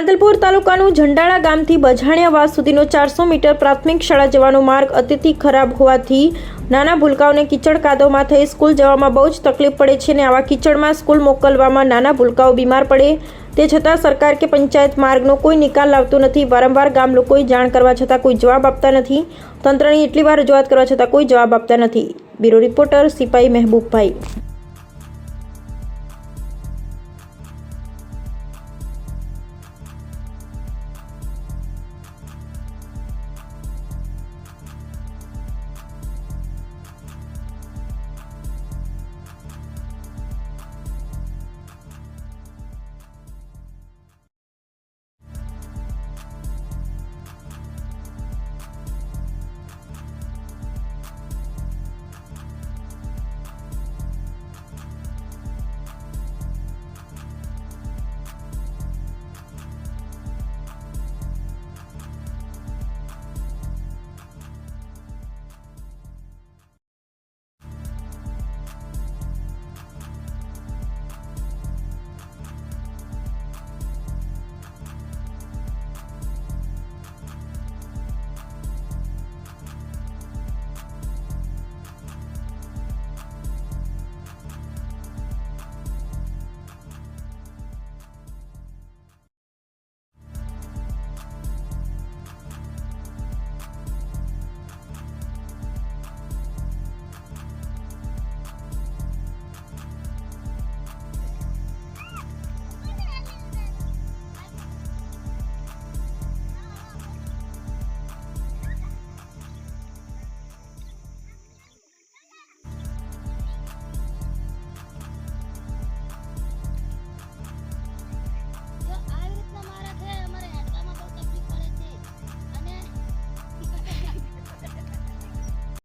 માંદલપુર તાલુકાનું ઝંડાળા ગામથી બજાણિયાવાસ સુધીનો ચારસો મીટર પ્રાથમિક શાળા જવાનો માર્ગ અતિથી ખરાબ હોવાથી નાના ભૂલકાઓને કીચડ કાદવમાં થઈ સ્કૂલ જવામાં બહુ જ તકલીફ પડે છે અને આવા કીચડમાં સ્કૂલ મોકલવામાં નાના ભૂલકાઓ બીમાર પડે. તે છતાં સરકાર કે પંચાયત માર્ગનો કોઈ નિકાલ લાવતો નથી. વારંવાર ગામ લોકોએ જાણ કરવા છતાં કોઈ જવાબ આપતા નથી. તંત્રની એટલી વાર રજૂઆત કરવા છતાં કોઈ જવાબ આપતા નથી. બ્યુરો રિપોર્ટર સિપાઈ મહેબૂબભાઈ.